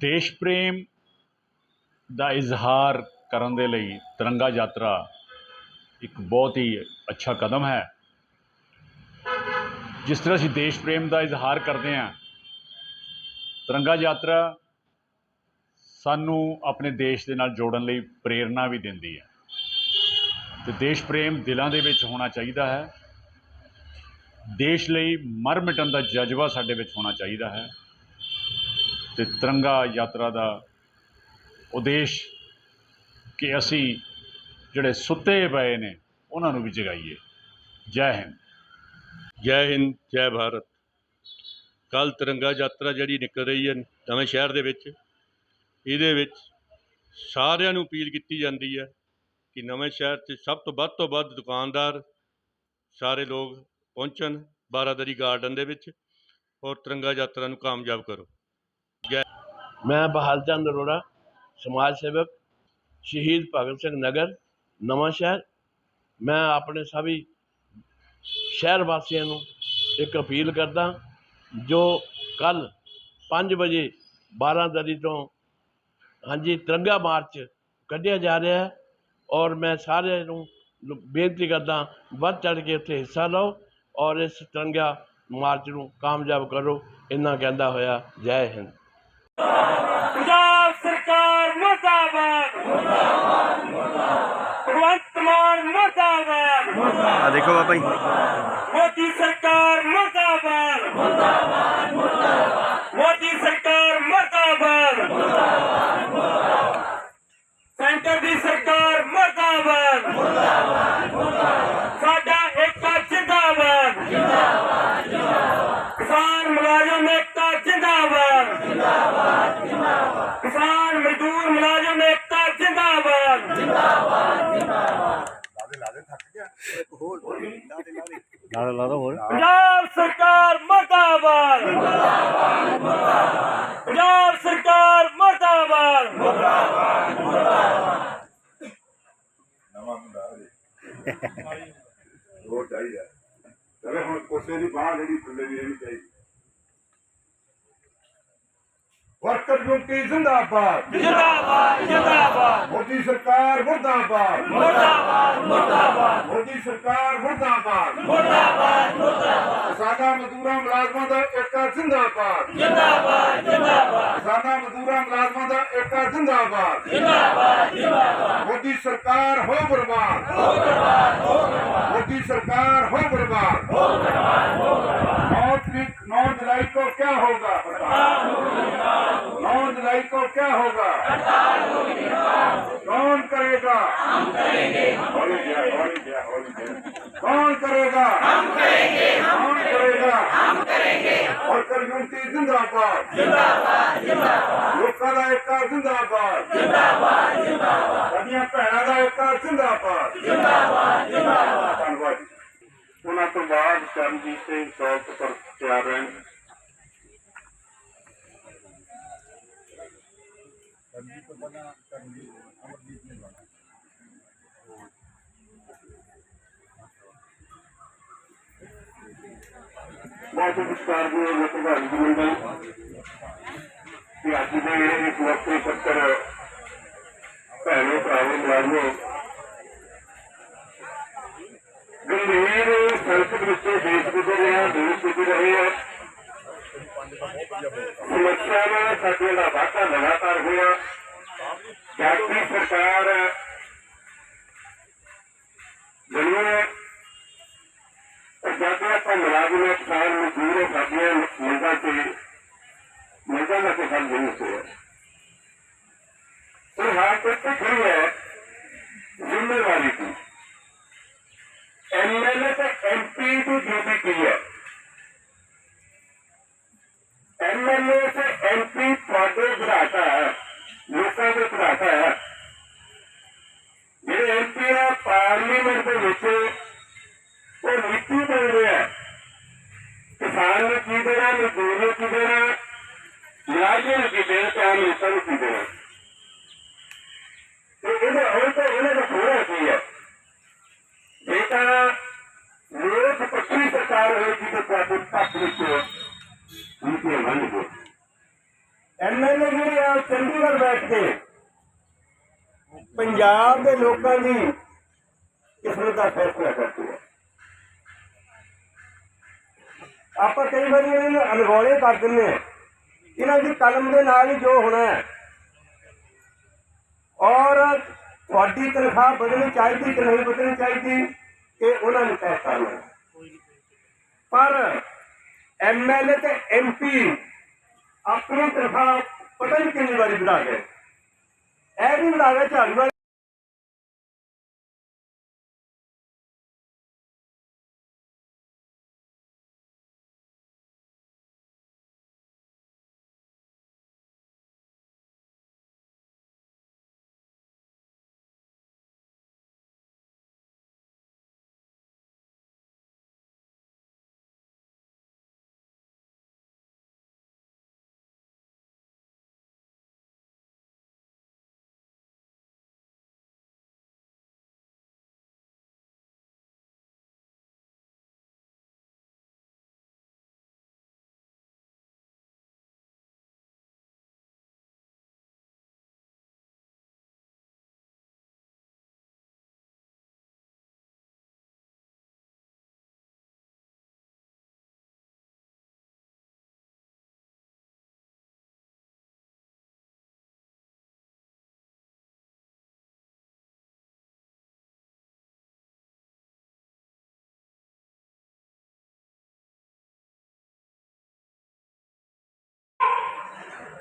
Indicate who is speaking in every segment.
Speaker 1: ਦੇਸ਼ ਪ੍ਰੇਮ ਦਾ ਇਜ਼ਹਾਰ ਕਰਨ ਦੇ ਲਈ ਤਿਰੰਗਾ ਯਾਤਰਾ ਇੱਕ ਬਹੁਤ ਹੀ ਅੱਛਾ ਕਦਮ ਹੈ। ਜਿਸ ਤਰ੍ਹਾਂ ਅਸੀਂ ਦੇਸ਼ ਪ੍ਰੇਮ ਦਾ ਇਜ਼ਹਾਰ ਕਰਦੇ ਹਾਂ, ਤਿਰੰਗਾ ਯਾਤਰਾ ਸਾਨੂੰ ਆਪਣੇ ਦੇਸ਼ ਦੇ ਨਾਲ ਜੋੜਨ ਲਈ ਪ੍ਰੇਰਣਾ ਵੀ ਦਿੰਦੀ ਹੈ। ਤੇ ਦੇਸ਼ ਪ੍ਰੇਮ ਦਿਲਾਂ ਦੇ ਵਿੱਚ ਹੋਣਾ ਚਾਹੀਦਾ ਹੈ। ਦੇਸ਼ ਲਈ ਮਰ ਮਿਟਣ ਦਾ ਜਜ਼ਬਾ ਸਾਡੇ ਵਿੱਚ ਹੋਣਾ ਚਾਹੀਦਾ ਹੈ। ਤੇ ਤਿਰੰਗਾ ਯਾਤਰਾ ਦਾ ਉਦੇਸ਼ ਕਿ ਅਸੀਂ ਜਿਹੜੇ ਸੁੱਤੇ ਪਏ ਨੇ, ਉਹਨਾਂ ਨੂੰ ਵੀ ਜਗਾਈਏ। ਜੈ ਹਿੰਦ।
Speaker 2: ਜੈ ਹਿੰਦ, ਜੈ ਭਾਰਤ। ਕੱਲ ਤਿਰੰਗਾ ਯਾਤਰਾ ਜਿਹੜੀ ਨਿਕਲ ਰਹੀ ਹੈ ਨਵੇਂ ਸ਼ਹਿਰ ਦੇ ਵਿੱਚ, ਇਹਦੇ ਵਿੱਚ ਸਾਰਿਆਂ ਨੂੰ ਅਪੀਲ ਕੀਤੀ ਜਾਂਦੀ ਹੈ ਕਿ ਨਵੇਂ ਸ਼ਹਿਰ 'ਚ ਸਭ ਤੋਂ ਵੱਧ ਤੋਂ ਵੱਧ ਦੁਕਾਨਦਾਰ ਸਾਰੇ ਲੋਕ ਪਹੁੰਚਣ, ਬਾਰਾਦਰੀ ਗਾਰਡਨ ਦੇ ਵਿੱਚ, ਔਰ ਤਿਰੰਗਾ ਯਾਤਰਾ ਨੂੰ ਕਾਮਯਾਬ ਕਰੋ।
Speaker 3: ਮੈਂ ਬਹਾਲ ਚੰਦ ਅਰੋੜਾ, ਸਮਾਜ ਸੇਵਕ, ਸ਼ਹੀਦ ਭਗਤ ਸਿੰਘ ਨਗਰ, ਨਵਾਂ ਸ਼ਹਿਰ। ਮੈਂ ਆਪਣੇ ਸਭੀ ਸ਼ਹਿਰ ਵਾਸੀਆਂ ਨੂੰ ਇੱਕ ਅਪੀਲ ਕਰਦਾ, ਜੋ ਕੱਲ 5 ਵਜੇ ਬਾਰਾਂਦਰੀ ਤੋਂ ਹਾਂਜੀ ਤਿਰੰਗਾ ਮਾਰਚ ਕੱਢਿਆ ਜਾ ਰਿਹਾ ਹੈ ਔਰ ਮੈਂ ਸਾਰਿਆਂ ਨੂੰ ਬੇਨਤੀ ਕਰਦਾ, ਵੱਧ ਚੜ੍ਹ ਕੇ ਉੱਥੇ ਹਿੱਸਾ ਲਓ ਔਰ ਇਸ ਤਿਰੰਗਾ ਮਾਰਚ ਨੂੰ ਕਾਮਯਾਬ ਕਰੋ, ਇੰਨਾ ਕਹਿੰਦਾ ਹੋਇਆ, ਜੈ ਹਿੰਦ।
Speaker 4: ਪੰਜਾਬ ਸਰਕਾਰ ਮੁਰਦਾਬਾਦ। ਭਗਵੰਤ ਮਾਨ ਮੁਰਦਾਬਾਦ।
Speaker 5: ਆ ਦੇਖੋ ਬਾਬਾ ਜੀ।
Speaker 4: ਮੋਦੀ ਸਰਕਾਰ ਮੁਰਦਾਬਾਦ ਮੁਰਦਾਬਾਦ ਮੋਦੀ ਸਰਕਾਰ ਮੁਰਦਾਬਾਦ ਸੈਂਟਰ ਦੀ ਸਰਕਾਰ ਮੁਰਦਾਬਾਦ ਸਾਡਾ ਏਕਾ ਜਿੰਦਾਬਾਦ ਕਿਸਾਨ ਮੁਲਾਜ਼ਮ ਏਕਤਾ ਜਿੰਦਾਬਾਦ ਕਿਸਾਨ ਮਜ਼ਦੂਰ ਮੁਲਾਜ਼ਮ ਏਕਤਾ ਜਿੰਦਾਬਾਦ ਪੰਜਾਬ ਸਰਕਾਰ ਮਰਦਾਬਾਦ ਪੰਜਾਬ ਸਰਕਾਰ ਮਰਦਾਬਾਦ
Speaker 6: ਹੋਰ। ਚਾਹੀਦਾ। ਚਲੇ ਹੁਣ ਕੋਸੇ ਦੀ ਬਾਹ ਜਿਹੜੀ ਥੱਲੇ ਦੀ ਇਹ ਵੀ ਚਾਹੀਦੀ। वर्कर यूनिटी जिंदाबाद।
Speaker 4: जिंदाबाद जिंदाबाद।
Speaker 6: मोदी सरकार मुर्दाबाद।
Speaker 4: मुर्दाबाद मुर्दाबाद।
Speaker 6: मोदी सरकार मुर्दाबाद।
Speaker 4: मुर्दाबाद मुर्दाबाद।
Speaker 6: सादा मजदूरा मुलाजमा का एका जिंदाबाद।
Speaker 4: जिंदाबाद जिंदाबाद।
Speaker 6: सादा मजदूरा मुलाजमा का एका जिंदाबाद।
Speaker 4: जिंदाबाद जिंदाबाद।
Speaker 6: मोदी सरकार हो बर्बाद। हो बर्बाद हो बर्बाद। मोदी सरकार हो बर्बाद। हो बर्बाद हो बर्बाद। नौ जुलाई को क्या होगा नौ जुलाई को क्या होगा कौन करेगा कौन करेगा कौन करेगा और कर यूनिटी जिंदाबाद लोगों का एकता जिंदाबाद ਸਾਡੀਆਂ ਭੈਣਾਂ ਦਾ ਏਕਾ ਜਿੰਦਾਬਾਦ ਜਿੰਦਾਬਾਦ ਜਿੰਦਾਬਾਦ ਧੰਨਵਾਦ ਉਹਨਾਂ ਤੋਂ ਬਾਅਦ ਕਰਮਜੀਤ ਸਿੰਘ ਸੌਲਤ ਪਰ ਤਿਆਰ ਰਹਿਣ ਬਹੁਤ ਵਿਸਤਾਰ ਦੇ ਵਿੱਚ ਪ੍ਰਧਾਨ ਜੀ ਮੰਡਲ ਕਿ ਅੱਜ ਦੇ ਇਸ ਵਕਤ ਪੱਤਰ ਭੈਣੋ ਭਰਾਵੋ ਮੁਲਾਜ਼ਮੋ ਦੇਸ਼ ਗੁਜ਼ਰ ਰਿਹਾ ਦੇਸ਼ ਹੈ ਸਮੱਸਿਆਵਾਂ ਸਾਡੀਆਂ ਦਾ ਵਾਧਾ ਲਗਾਤਾਰ ਹੋਇਆ ਸਾਡੀ ਸਰਕਾਰ ਜਿਹੜੀਆਂ ਜਦ ਆਪਾਂ ਮੁਲਾਜ਼ਮ ਕਿਸਾਨ ਮਜ਼ਦੂਰ ਸਾਡੀਆਂ ਮੰਗਾਂ ਤੇ ਮੰਗਾਂ ਦਾ ਕੋਈ ਹੱਲ ਨਹੀਂ ਹੋਇਆ ਉਹ ਹਾਲ ਤੱਕ ਖੜੀ
Speaker 5: ਪਰ ਬੈਠ ਕੇ ਪੰਜਾਬ ਦੇ ਲੋਕਾਂ ਦੀ ਕਿਸਮਤ ਦਾ ਫੈਸਲਾ ਕਰਦੀ ਹੈ ਆਪਾਂ ਕਈ ਵਾਰੀ ਇਹਨਾਂ ਨੂੰ ਅਲਗੋਲੇ ਕਰ ਦਿੰਦੇ ਆ। ਇਹਨਾਂ ਦੀ ਕਲਮ ਦੇ ਨਾਲ ਹੀ ਜੋ ਹੋਣਾ ਹੈ। ਔਰ ਤੁਹਾਡੀ ਤਨਖਾਹ ਬਦਲਣੀ ਚਾਹੀਦੀ ਕਿ ਨਹੀਂ ਬਦਲਣੀ ਚਾਹੀਦੀ, ਇਹ ਉਹਨਾਂ ਨੂੰ ਫੈਸਲਾ ਲੈਣਾ ਪਰ ਐਮਐਲਏ ਤੇ ਐਮਪੀ ਆਪਣੀ ਤਨਖਾਹ ਪਤਾ ਨਹੀਂ ਕਿੰਨੀ ਵਾਰੀ ਬਣਾ ਗਏ ਇਹ ਵੀ ਵਧਾ ਗਏ ਝਾੜੂ ਵਾਲੇ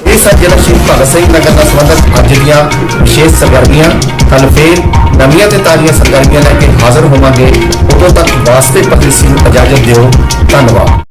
Speaker 7: ਇਹ ਸਨ ਜ਼ਿਲ੍ਹਾ ਸ਼ਹੀਦ ਭਗਤ ਸਿੰਘ ਨਗਰ ਨਾਲ ਸੰਬੰਧਿਤ ਅੱਜ ਦੀਆਂ ਵਿਸ਼ੇਸ਼ ਸਰਗਰਮੀਆਂ ਕੱਲ ਫੇਰ ਨਵੀਆਂ ਤੇ ਤਾਜ਼ੀਆਂ ਸਰਗਰਮੀਆਂ ਲੈ ਕੇ ਹਾਜ਼ਰ ਹੋਵਾਂਗੇ। ਉਦੋਂ ਤੱਕ ਵਾਸਤੇ ਪ੍ਰਦੇਸੀ ਨੂੰ ਇਜਾਜ਼ਤ ਦਿਓ। ਧੰਨਵਾਦ।